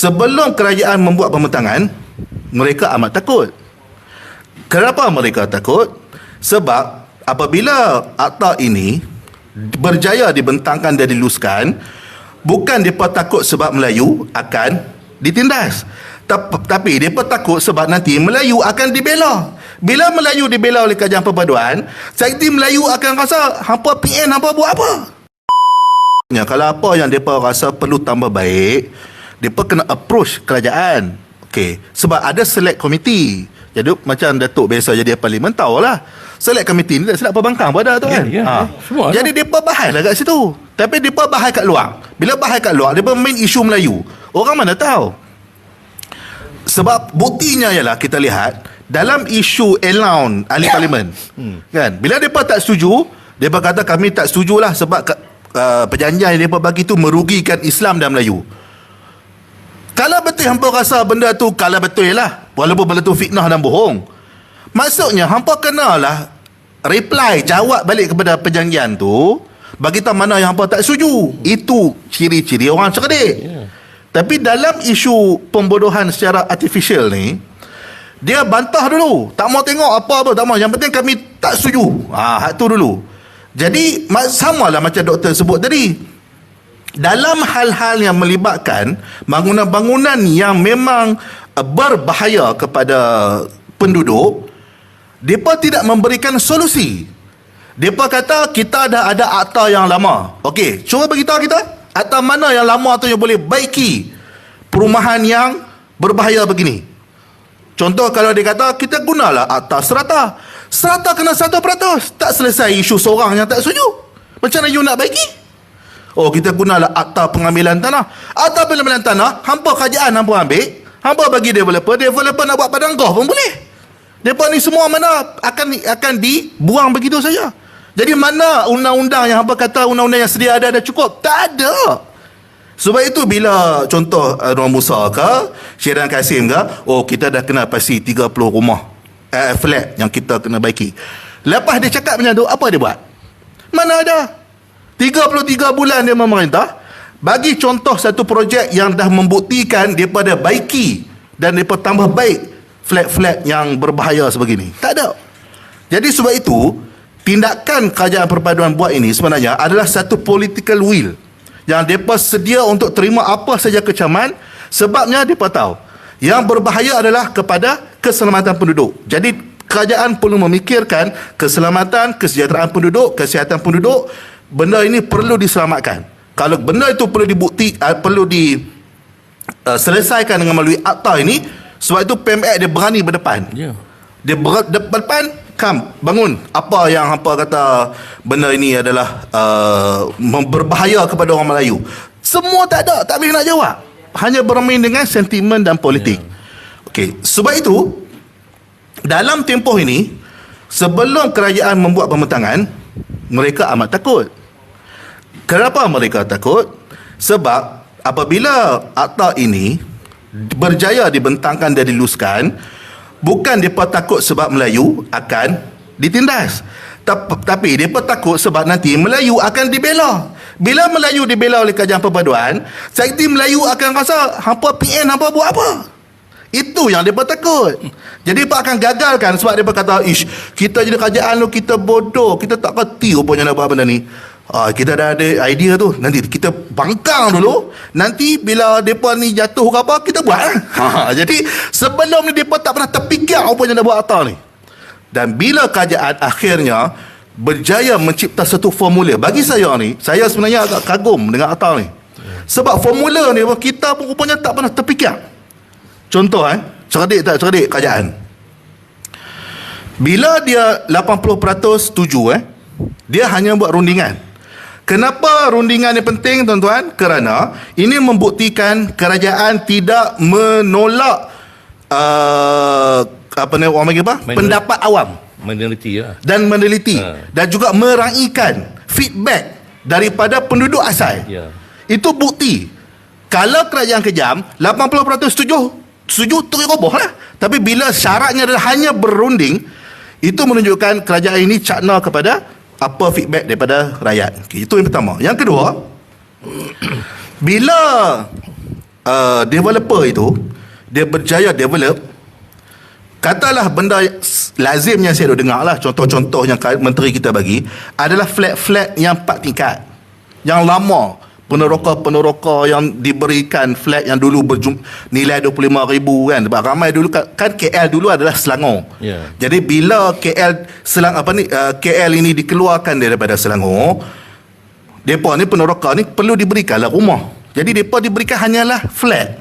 sebelum kerajaan membuat pembentangan, mereka amat takut. Kenapa mereka takut? Sebab apabila akta ini berjaya dibentangkan dan diluskan, bukan mereka takut sebab Melayu akan ditindas. Tap- Tapi mereka takut sebab nanti Melayu akan dibela. Bila Melayu dibela oleh kerajaan perpaduan, sekti Melayu akan rasa hampa PN hampa buat apa? Ya, kalau apa yang mereka rasa perlu tambah baik, mereka kena approach kerajaan. Okey, sebab ada select committee. Jadi macam Datuk biasa jadi parlimen tahulah. Select committee ni tak silap pembangkang pada tu Ya, kan. ya, ya. Semua lah. Jadi mereka bahas lah kat situ. Tapi mereka bahas kat luar. Bila bahas kat luar, mereka main isu Melayu. Orang mana tahu? Sebab buktinya ialah kita lihat dalam isu allowance ahli parlimen hmm. kan bila depa tak setuju depa kata kami tak setujulah sebab ke, uh, perjanjian yang depa bagi tu merugikan Islam dan Melayu kalau betul hampa rasa benda tu kalau betul lah. Walaupun benda tu fitnah dan bohong. Maksudnya hampa kenalah reply jawab balik kepada perjanjian tu bagi tahu mana yang hampa tak setuju. Itu ciri-ciri orang cerdik. Ya. tapi dalam isu pembodohan secara artificial ni dia bantah dulu. Tak mau tengok apa-apa tak mau. Yang penting kami tak setuju. Ha hak tu dulu. Jadi ma- samalah macam doktor sebut tadi dalam hal-hal yang melibatkan bangunan-bangunan yang memang uh, berbahaya kepada penduduk mereka tidak memberikan solusi mereka kata kita dah ada akta yang lama okey cuba beritahu kita akta mana yang lama tu yang boleh baiki perumahan yang berbahaya begini Contoh kalau dia kata kita gunalah akta serata. Serata kena 100%. Tak selesai isu seorang yang tak setuju. Macam mana you nak baiki? Oh kita gunalah akta pengambilan tanah. Akta pengambilan tanah, hampa kerajaan hampa ambil, hampa bagi developer, developer nak buat padang golf pun boleh. Depa ni semua mana akan akan dibuang begitu saja. Jadi mana undang-undang yang hampa kata undang-undang yang sedia ada dah cukup? Tak ada. Sebab itu bila contoh uh, Nur Musa ke Syiran Kasim ke Oh kita dah kena pasti 30 rumah uh, Flat yang kita kena baiki Lepas dia cakap macam tu Apa dia buat? Mana ada 33 bulan dia memerintah Bagi contoh satu projek yang dah membuktikan Daripada baiki Dan daripada tambah baik Flat-flat yang berbahaya sebegini. Tak ada. Jadi sebab itu Tindakan kerajaan perpaduan buat ini sebenarnya adalah satu political will yang mereka sedia untuk terima apa saja kecaman. Sebabnya mereka tahu yang berbahaya adalah kepada keselamatan penduduk. Jadi kerajaan perlu memikirkan keselamatan kesejahteraan penduduk kesihatan penduduk benda ini perlu diselamatkan. Kalau benda itu perlu dibukti uh, perlu di uh, selesaikan dengan melalui akta ini sebab itu PMX dia berani berdepan. Ya. dia ber, depan kam bangun. Apa yang hampa kata benda ini adalah uh, berbahaya kepada orang Melayu? Semua tak ada tak boleh nak jawab. Hanya bermain dengan sentimen dan politik. Yeah. okey sebab itu dalam tempoh ini sebelum kerajaan membuat pembentangan mereka amat takut kenapa mereka takut? Sebab apabila akta ini berjaya dibentangkan dan diluskan bukan mereka takut sebab Melayu akan ditindas. Tap- tapi mereka takut sebab nanti Melayu akan dibela. Bila Melayu dibela oleh kerajaan perpaduan sekti Melayu akan rasa hampa PN hampa buat apa? Itu yang mereka takut. Jadi mereka akan gagalkan sebab mereka kata ish kita jadi kerajaan lu kita bodoh kita tak kerti rupanya nak buat benda ni Ah, kita dah ada idea tu. Nanti kita bangkang dulu. Nanti bila mereka ni jatuh ke apa Kita buat lah. ha, Jadi sebelum ni mereka tak pernah terfikir Apa yang nak buat akta ni. Dan bila kerajaan akhirnya Berjaya mencipta satu formula. Bagi saya ni Saya sebenarnya agak kagum dengan akta ni. Sebab formula ni Kita pun rupanya tak pernah terfikir. Contoh eh? Cerdik tak? Cerdik kerajaan. Bila dia 80% setuju eh? Dia hanya buat rundingan Kenapa rundingan ini penting tuan-tuan? Kerana ini membuktikan kerajaan tidak menolak uh, apa ni orang panggil apa? Minoriti. Pendapat awam Minoriti lah. dan meneliti Ha. dan juga meraikan feedback daripada penduduk asal. Ya. Itu bukti. Kalau kerajaan kejam, 80% setuju, setuju terus roboh lah. Tapi bila syaratnya adalah hanya berunding, itu menunjukkan kerajaan ini cakna kepada apa feedback daripada rakyat. Okay, itu yang pertama. Yang kedua, bila uh, developer itu dia berjaya develop katalah benda lazim yang saya dah dengar lah contoh-contoh yang menteri kita bagi adalah flat-flat yang empat tingkat yang lama peneroka-peneroka yang diberikan flat yang dulu berjum, nilai RM25,000 kan. Sebab ramai dulu kan, kan KL dulu adalah Selangor. Ya. jadi bila KL Selang apa ni uh, KL ini dikeluarkan daripada Selangor depa ni peneroka ni perlu diberikanlah rumah. Jadi depa diberikan hanyalah flat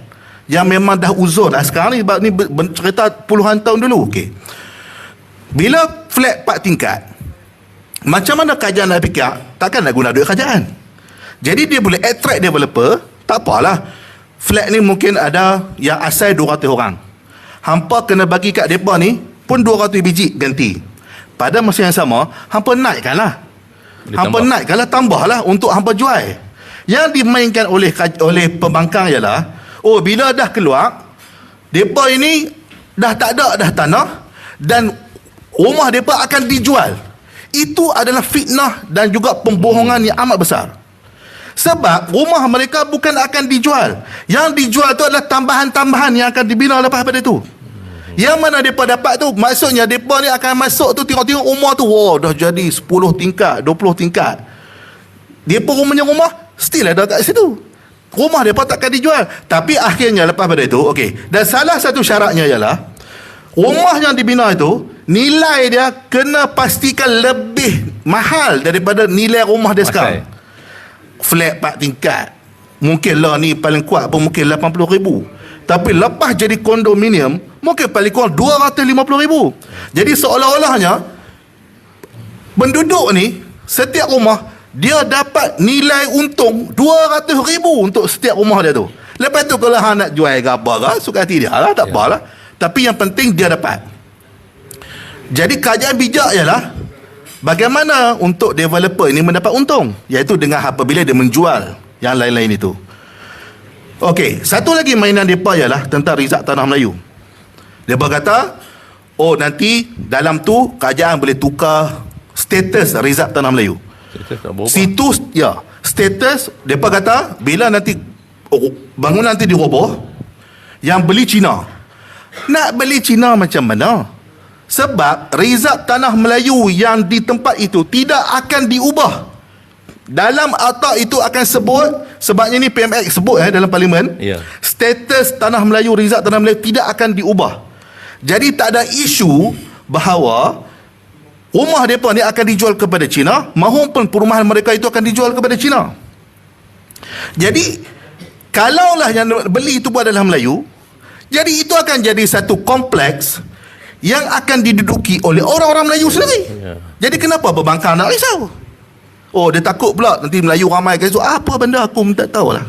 yang memang dah uzur. Dah sekarang ni sebab ni cerita puluhan tahun dulu okey. Bila flat 4 tingkat macam mana kerajaan nak fikir? Takkan nak guna duit kerajaan jadi dia boleh attract developer tak apalah. Flat ni mungkin ada yang asal 200 orang. Hampa kena bagi kat depa ni pun 200 biji ganti. Pada masa yang sama hampa naikkanlah. Hampa tambah. naikkanlah tambahlah untuk hampa jual. Yang dimainkan oleh oleh pembangkang ialah oh bila dah keluar depa ini dah tak ada dah tanah dan rumah depa akan dijual. Itu adalah fitnah dan juga pembohongan yang amat besar sebab rumah mereka bukan akan dijual. Yang dijual tu adalah tambahan-tambahan yang akan dibina lepas pada itu. Yang mana mereka dapat tu maksudnya mereka ni akan masuk tu tengok-tengok rumah tu wah dah jadi 10 tingkat 20 tingkat. Dia pun rumahnya rumah still ada kat situ. Rumah dia takkan dijual. Tapi akhirnya lepas pada itu okey. Dan salah satu syaratnya ialah rumah yang dibina itu nilai dia kena pastikan lebih mahal daripada nilai rumah dia Masai. sekarang flat 4 tingkat. Mungkin lah ni paling kuat pun mungkin 80 ribu. Tapi lepas jadi kondominium mungkin paling kurang 250 ribu. Jadi seolah-olahnya penduduk ni setiap rumah dia dapat nilai untung 200 ribu untuk setiap rumah dia tu. Lepas tu kalau hang nak jual ke apa ke suka hati dia. Lah tak Ya. apalah. Tapi yang penting dia dapat. Jadi kajian bijak ialah bagaimana untuk developer ini mendapat untung iaitu dengan apabila dia menjual yang lain-lain itu Okey, satu lagi mainan depa ialah tentang rizak tanah Melayu. Depa kata, oh nanti dalam tu kerajaan boleh tukar status rizak tanah Melayu. Kita tak. Situs ya, status depa kata bila nanti oh, bangunan nanti diroboh yang beli Cina. Nak beli Cina macam mana? Sebab rizab tanah Melayu yang di tempat itu tidak akan diubah. Dalam akta itu akan sebut sebabnya ni PMX sebut eh dalam parlimen. Ya. Status tanah Melayu rizab tanah Melayu tidak akan diubah. Jadi tak ada isu bahawa rumah mereka ni akan dijual kepada Cina maupun perumahan mereka itu akan dijual kepada Cina. Jadi kalaulah yang beli itu pun adalah Melayu, jadi itu akan jadi satu kompleks yang akan diduduki oleh orang-orang Melayu sendiri. Ya. Jadi kenapa berbangkang nak risau? Oh dia takut pula nanti Melayu ramai kan so, apa benda aku tak tahu lah.